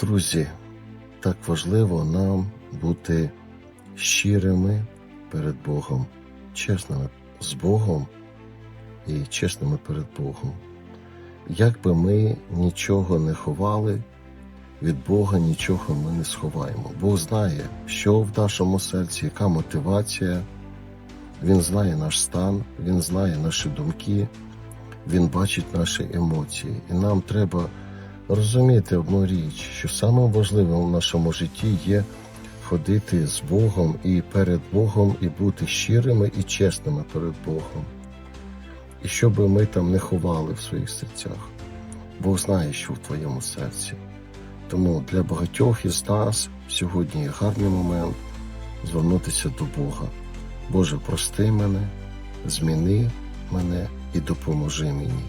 Друзі, так важливо нам бути щирими перед Богом, чесними з Богом і чесними перед Богом. Як би ми нічого не ховали, від Бога нічого ми не сховаємо. Бог знає, що в нашому серці, яка мотивація. Він знає наш стан, Він знає наші думки, Він бачить наші емоції. І нам треба розуміти одну річ, що самим важливим у нашому житті є ходити з Богом і перед Богом, і бути щирими і чесними перед Богом. І що би ми там не ховали в своїх серцях, Бог знає, що в твоєму серці. Тому для багатьох із нас сьогодні є гарний момент звернутися до Бога. Боже, прости мене, зміни мене і допоможи мені.